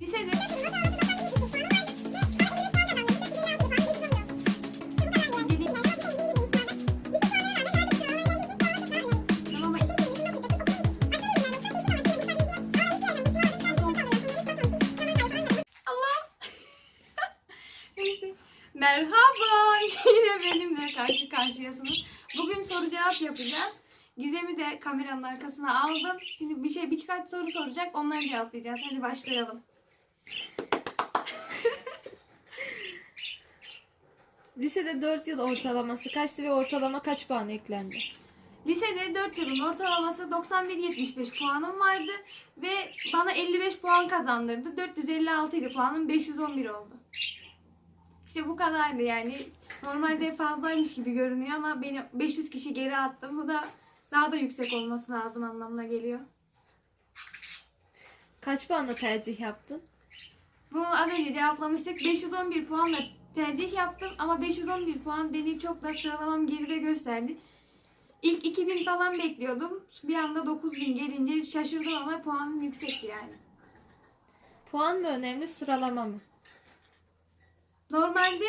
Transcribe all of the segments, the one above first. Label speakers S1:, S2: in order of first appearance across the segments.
S1: Lisede. Merhaba. Yine benimle karşı karşıyasınız. Bugün soru cevap yapacağız. Gizem'i de kameranın arkasına aldım. Şimdi bir şey birkaç soru soracak. Onları cevaplayacağız. Hadi başlayalım.
S2: Lisede 4 yıl ortalaması kaçtı ve ortalama kaç puan eklendi?
S1: Lisede 4 yılın ortalaması 91-75 puanım vardı ve bana 55 puan kazandırdı. 456 idi puanım 511 oldu. İşte bu kadardı yani. Normalde fazlaymış gibi görünüyor ama beni 500 kişi geri attı. Bu da daha da yüksek olması lazım anlamına geliyor.
S2: Kaç puanla tercih yaptın?
S1: Bunu az önce cevaplamıştık. 511 puanla tercih yaptım ama 511 puan beni çok da sıralamam geride gösterdi. İlk 2000 falan bekliyordum. Bir anda 9000 gelince şaşırdım ama puanım yüksekti yani.
S2: Puan mı önemli sıralama mı?
S1: Normalde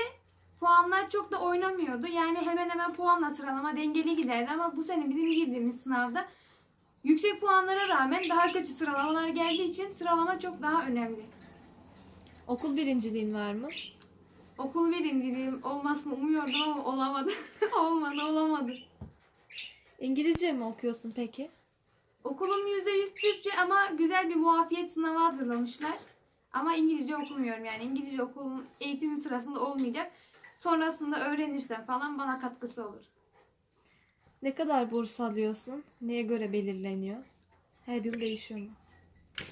S1: puanlar çok da oynamıyordu. Yani hemen hemen puanla sıralama dengeli giderdi ama bu sene bizim girdiğimiz sınavda yüksek puanlara rağmen daha kötü sıralamalar geldiği için sıralama çok daha önemli.
S2: Okul birinciliğin var mı?
S1: Okul birinciliğim olmasını umuyordum ama olamadı. Olmadı, olamadı.
S2: İngilizce mi okuyorsun peki?
S1: Okulum %100 Türkçe ama güzel bir muafiyet sınavı hazırlamışlar. Ama İngilizce okumuyorum yani. İngilizce okulum eğitimim sırasında olmayacak. Sonrasında öğrenirsem falan bana katkısı olur.
S2: Ne kadar burs alıyorsun? Neye göre belirleniyor? Her yıl değişiyor mu?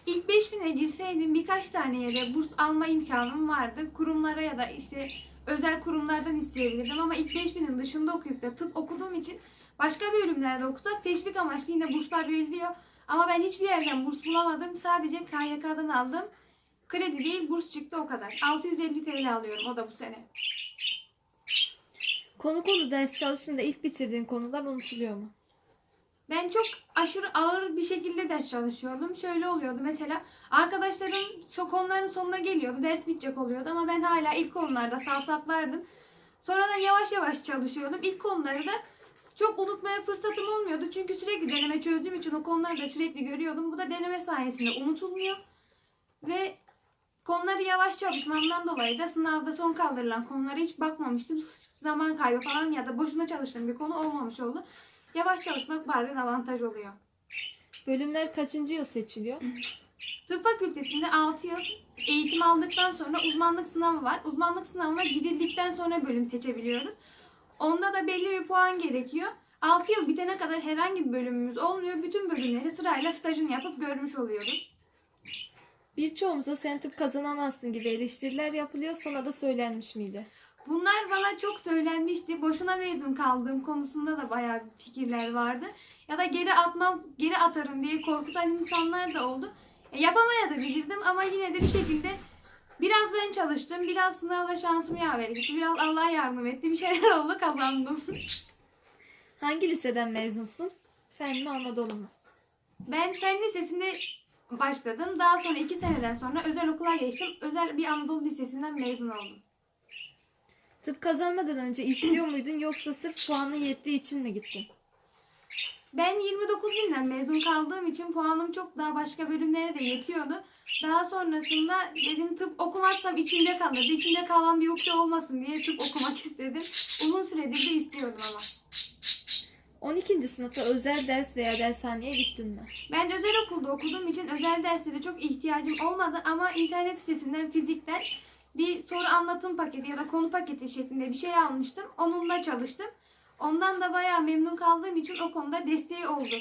S1: İlk 5000'e girseydim birkaç tane yere burs alma imkanım vardı. Kurumlara ya da işte özel kurumlardan isteyebilirdim ama ilk 5000'in dışında okuyup da tıp okuduğum için başka bölümlerde okusak teşvik amaçlı yine burslar veriliyor. Ama ben hiçbir yerden burs bulamadım. Sadece KYK'dan aldım. Kredi değil burs çıktı o kadar. 650 TL alıyorum o da bu sene.
S2: Konu konu ders çalıştığında ilk bitirdiğin konular unutuluyor mu?
S1: Ben çok aşırı ağır bir şekilde ders çalışıyordum. Şöyle oluyordu mesela arkadaşlarım konuların sonuna geliyordu. Ders bitecek oluyordu ama ben hala ilk konularda savsaklardım. Sonradan yavaş yavaş çalışıyordum. İlk konuları da çok unutmaya fırsatım olmuyordu. Çünkü sürekli deneme çözdüğüm için o konuları da sürekli görüyordum. Bu da deneme sayesinde unutulmuyor. Ve konuları yavaş çalışmamdan dolayı da sınavda son kaldırılan konulara hiç bakmamıştım. Zaman kaybı falan ya da boşuna çalıştığım bir konu olmamış oldu. Yavaş çalışmak bazen avantaj oluyor.
S2: Bölümler kaçıncı yıl seçiliyor?
S1: Tıp fakültesinde 6 yıl eğitim aldıktan sonra uzmanlık sınavı var. Uzmanlık sınavına gidildikten sonra bölüm seçebiliyoruz. Onda da belli bir puan gerekiyor. 6 yıl bitene kadar herhangi bir bölümümüz olmuyor. Bütün bölümleri sırayla stajını yapıp görmüş oluyoruz.
S2: Birçoğumuza sen tıp kazanamazsın gibi eleştiriler yapılıyor. Sana da söylenmiş miydi?
S1: Bunlar bana çok söylenmişti. Boşuna mezun kaldığım konusunda da bayağı fikirler vardı. Ya da geri atmam, geri atarım diye korkutan insanlar da oldu. E, yapamaya da bilirdim ama yine de bir şekilde biraz ben çalıştım. Biraz sınavda şansım yaver gitti. Biraz Allah yardım etti. Bir şeyler oldu kazandım.
S2: Hangi liseden mezunsun? Fen mi Anadolu mu?
S1: ben Fen Lisesi'nde başladım. Daha sonra iki seneden sonra özel okula geçtim. Özel bir Anadolu Lisesi'nden mezun oldum.
S2: Tıp kazanmadan önce istiyor muydun yoksa sırf puanın yettiği için mi gittin?
S1: Ben 29 binden mezun kaldığım için puanım çok daha başka bölümlere de yetiyordu. Daha sonrasında dedim tıp okumazsam içimde kalırdı. İçimde kalan bir ukde olmasın diye tıp okumak istedim. Uzun süredir de istiyordum ama.
S2: 12. sınıfta özel ders veya dershaneye gittin mi?
S1: Ben özel okulda okuduğum için özel derslere çok ihtiyacım olmadı ama internet sitesinden fizikten bir soru anlatım paketi ya da konu paketi şeklinde bir şey almıştım. Onunla çalıştım. Ondan da bayağı memnun kaldığım için o konuda desteği oldu.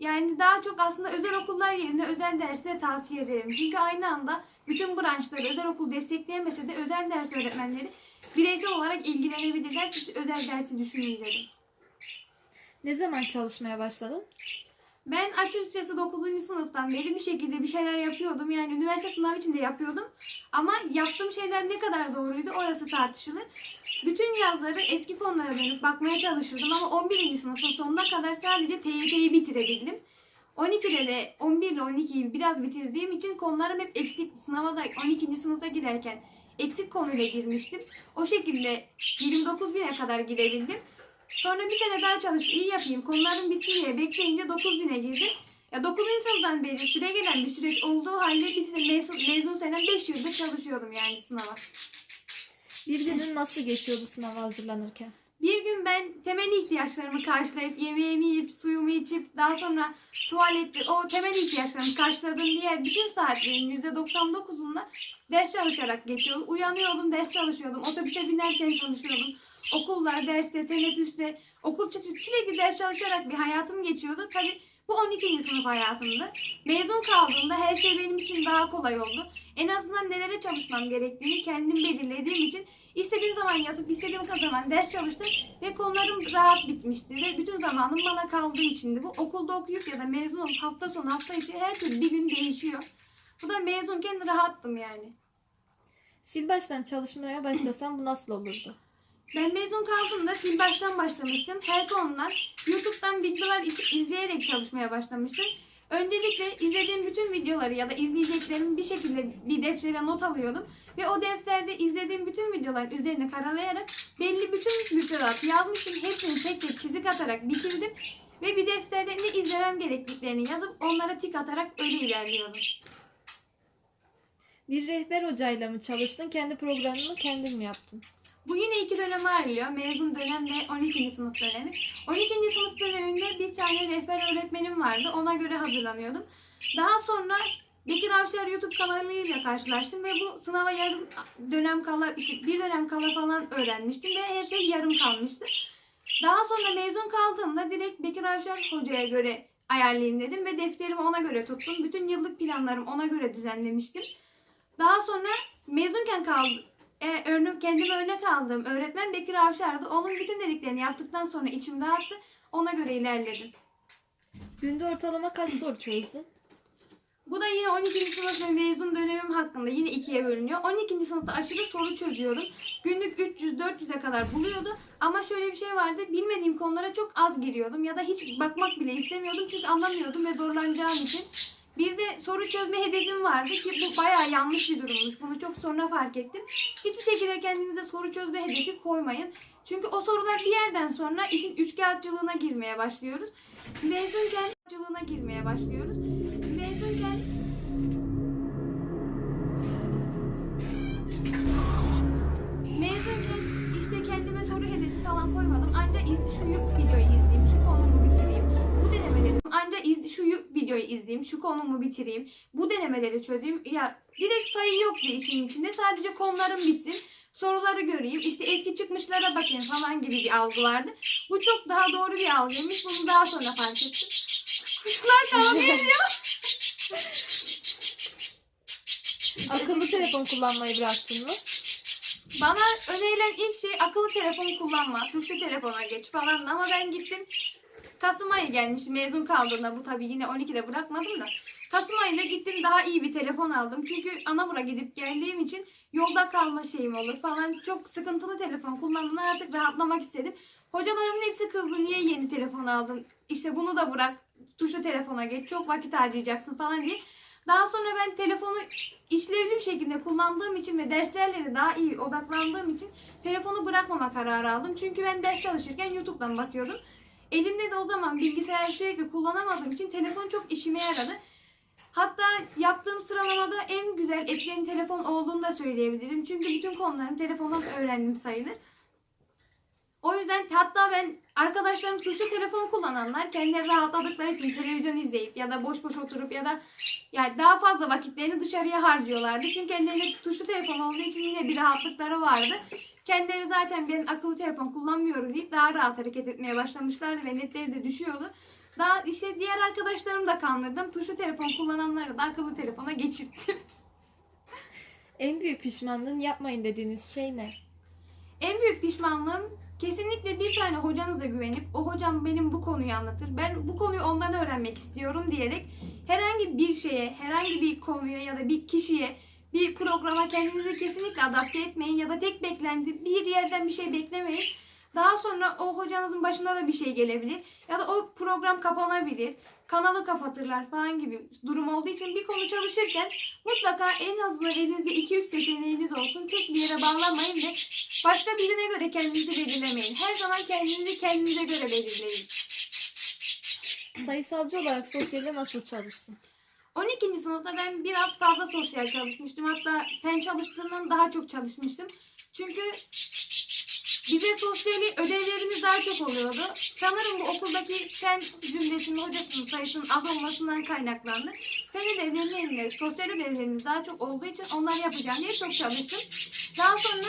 S1: Yani daha çok aslında özel okullar yerine özel dersi tavsiye ederim. Çünkü aynı anda bütün branşları özel okul destekleyemese de özel ders öğretmenleri bireysel olarak ilgilenebilirler. Siz özel dersi düşünün dedim.
S2: Ne zaman çalışmaya başladın?
S1: Ben açıkçası 9. sınıftan beri bir şekilde bir şeyler yapıyordum. Yani üniversite sınavı için de yapıyordum. Ama yaptığım şeyler ne kadar doğruydu orası tartışılır. Bütün yazları eski konulara dönüp bakmaya çalışırdım ama 11. sınıfın sonuna kadar sadece TYT'yi bitirebildim. 12'de de 11 ile 12'yi biraz bitirdiğim için konularım hep eksik. Sınava da 12. sınıfta girerken eksik konuyla girmiştim. O şekilde 29 bine kadar girebildim. Sonra bir sene daha çalışıp iyi yapayım, konularım bitsin diye bekleyince 9 bine girdim. Ya 9. sınıftan beri süre gelen bir süreç olduğu halde bir mezun, mezun senem 5 yıldır çalışıyordum yani sınava.
S2: Bir günün nasıl geçiyordu sınava hazırlanırken?
S1: Bir gün ben temel ihtiyaçlarımı karşılayıp yemeğimi yiyip suyumu içip daha sonra tuvalette o temel ihtiyaçlarımı karşıladığım diğer bütün saatlerin %99'unda ders çalışarak geçiyordu. Uyanıyordum ders çalışıyordum. Otobüse binerken çalışıyordum. Okullar, derste, teneffüste, okul çıkıp sürekli ders çalışarak bir hayatım geçiyordu. Tabii bu 12. sınıf hayatımdı. Mezun kaldığımda her şey benim için daha kolay oldu. En azından nelere çalışmam gerektiğini kendim belirlediğim için istediğim zaman yatıp istediğim zaman ders çalıştım ve konularım rahat bitmişti ve bütün zamanım bana kaldığı içindi. Bu okulda okuyup ya da mezun olup hafta sonu hafta içi her türlü bir gün değişiyor. Bu da mezunken rahattım yani.
S2: Sil baştan çalışmaya başlasan bu nasıl olurdu?
S1: Ben mezun kaldığımda sil baştan başlamıştım. Her konudan YouTube'dan videolar izleyerek çalışmaya başlamıştım. Öncelikle izlediğim bütün videoları ya da izleyeceklerimi bir şekilde bir deftere not alıyordum. Ve o defterde izlediğim bütün videoların üzerine karalayarak belli bütün müfredat yazmıştım. Hepsini tek tek çizik atarak bitirdim. Ve bir defterde ne izlemem gerektiklerini yazıp onlara tik atarak öyle ilerliyordum.
S2: Bir rehber hocayla mı çalıştın? Kendi programını kendin mi yaptın?
S1: Bu yine iki döneme ayrılıyor. Mezun dönem ve 12. sınıf dönemi. 12. sınıf döneminde bir tane rehber öğretmenim vardı. Ona göre hazırlanıyordum. Daha sonra Bekir Avşar YouTube kanalıyla karşılaştım ve bu sınava yarım dönem kala, bir dönem kala falan öğrenmiştim ve her şey yarım kalmıştı. Daha sonra mezun kaldığımda direkt Bekir Avşar hocaya göre ayarlayayım dedim ve defterimi ona göre tuttum. Bütün yıllık planlarımı ona göre düzenlemiştim. Daha sonra mezunken kaldı, e, örnek, kendime örnek aldığım öğretmen Bekir Avşar'dı. Onun bütün dediklerini yaptıktan sonra içim rahattı. Ona göre ilerledim.
S2: Günde ortalama kaç soru çözdün?
S1: Bu da yine 12. sınıf ve mezun dönemim hakkında yine ikiye bölünüyor. 12. sınıfta aşırı soru çözüyordum. Günlük 300-400'e kadar buluyordu. Ama şöyle bir şey vardı. Bilmediğim konulara çok az giriyordum. Ya da hiç bakmak bile istemiyordum. Çünkü anlamıyordum ve zorlanacağım için. Bir de soru çözme hedefim vardı ki bu bayağı yanlış bir durummuş. Bunu çok sonra fark ettim. Hiçbir şekilde kendinize soru çözme hedefi koymayın. Çünkü o sorular bir yerden sonra işin üçkağıtçılığına girmeye başlıyoruz. Mezunken üçkağıtçılığına girmeye başlıyoruz. Mezunken Mezunken işte kendime soru hedefi falan koymadım. Anca izli şu videoyu izleyeyim, şu konumu bitireyim. Bu denemeleri anca izli şu videoyu izleyeyim, şu konumu bitireyim. Bu denemeleri çözeyim. Ya direkt sayı yok diye işin içinde. Sadece konularım bitsin. Soruları göreyim, işte eski çıkmışlara bakayım falan gibi bir algı vardı. Bu çok daha doğru bir algıymış. Bunu daha sonra fark ettim. Kuşlar kavga ediyor.
S2: Akıllı telefon kullanmayı bıraktın mı?
S1: Bana önerilen ilk şey akıllı telefon kullanma, tuşlu telefona geç falan ama ben gittim. Kasım ayı gelmiş mezun kaldığında bu tabii yine 12'de bırakmadım da. Kasım ayında gittim daha iyi bir telefon aldım. Çünkü Anamur'a gidip geldiğim için yolda kalma şeyim olur falan. Çok sıkıntılı telefon kullandığımda artık rahatlamak istedim. Hocalarımın hepsi kızdı niye yeni telefon aldın? İşte bunu da bırak tuşlu telefona geç çok vakit harcayacaksın falan diye. Daha sonra ben telefonu işlevli bir şekilde kullandığım için ve derslerle de daha iyi odaklandığım için telefonu bırakmama kararı aldım. Çünkü ben ders çalışırken YouTube'dan bakıyordum. Elimde de o zaman bilgisayarı sürekli kullanamadığım için telefon çok işime yaradı. Hatta yaptığım sıralamada en güzel etkileyen telefon olduğunu da söyleyebilirim. Çünkü bütün konularımı telefondan öğrendim sayılır. O yüzden hatta ben arkadaşlarım tuşlu telefon kullananlar kendileri rahatladıkları için televizyon izleyip ya da boş boş oturup ya da yani daha fazla vakitlerini dışarıya harcıyorlardı. Çünkü ellerinde tuşlu telefon olduğu için yine bir rahatlıkları vardı. Kendileri zaten ben akıllı telefon kullanmıyorum deyip daha rahat hareket etmeye başlamışlardı ve netleri de düşüyordu. Daha işte diğer arkadaşlarımı da kandırdım. Tuşlu telefon kullananları da akıllı telefona geçirttim.
S2: En büyük pişmanlığın yapmayın dediğiniz şey ne?
S1: En büyük pişmanlığım kesinlikle bir tane hocanıza güvenip o hocam benim bu konuyu anlatır. Ben bu konuyu ondan öğrenmek istiyorum diyerek herhangi bir şeye, herhangi bir konuya ya da bir kişiye, bir programa kendinizi kesinlikle adapte etmeyin ya da tek beklenti bir yerden bir şey beklemeyin. Daha sonra o hocanızın başına da bir şey gelebilir. Ya da o program kapanabilir. Kanalı kapatırlar falan gibi durum olduğu için bir konu çalışırken mutlaka en azından elinizde 2-3 seçeneğiniz olsun. Tek bir yere bağlanmayın ve başka birine göre kendinizi belirlemeyin. Her zaman kendinizi kendinize göre belirleyin.
S2: Sayısalcı olarak sosyale nasıl çalıştın?
S1: 12. sınıfta ben biraz fazla sosyal çalışmıştım. Hatta fen çalıştığımdan daha çok çalışmıştım. Çünkü bize sosyali ödevlerimiz daha çok oluyordu. Sanırım bu okuldaki fen cümlesinin hocasının sayısının az olmasından kaynaklandı. Fen ödevlerinin sosyal ödevlerimiz daha çok olduğu için onları yapacağım diye çok çalıştım. Daha sonra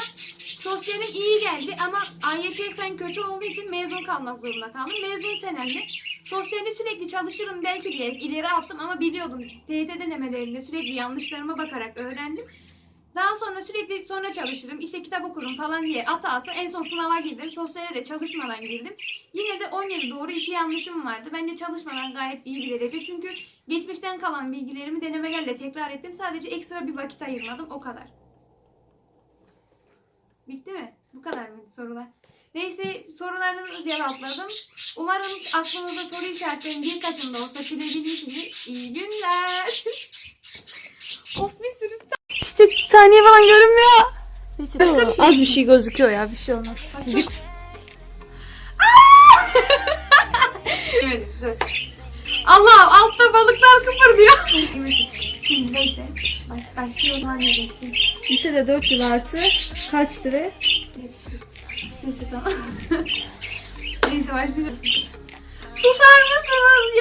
S1: sosyalim iyi geldi ama AYT fen kötü olduğu için mezun kalmak zorunda kaldım. Mezun senemde Sosyalde sürekli çalışırım belki diye ileri attım ama biliyordum. TYT denemelerinde sürekli yanlışlarıma bakarak öğrendim. Daha sonra sürekli sonra çalışırım, işte kitap okurum falan diye ata ata en son sınava girdim. Sosyale de çalışmadan girdim. Yine de 17 doğru iki yanlışım vardı. Bence çalışmadan gayet iyi bir derece. Çünkü geçmişten kalan bilgilerimi denemelerle tekrar ettim. Sadece ekstra bir vakit ayırmadım. O kadar. Bitti mi? Bu kadar mıydı sorular? Neyse sorularınızı cevapladım. Umarım aklınızda soru işaretlerinin birkaçında olsa silebilmişsiniz. İyi günler. of bir sürü İşte saniye falan görünmüyor. Neyse.
S2: Az bir şey gözüküyor ya bir şey olmaz.
S1: Evet, evet. Allah altta balıklar kıpırdıyor. Şimdi neyse. Baş, başlıyor lan diyeceksin.
S2: Lisede 4 yıl artı kaç lira?
S1: Neyse tamam. Neyse başlıyoruz. Susar mısınız?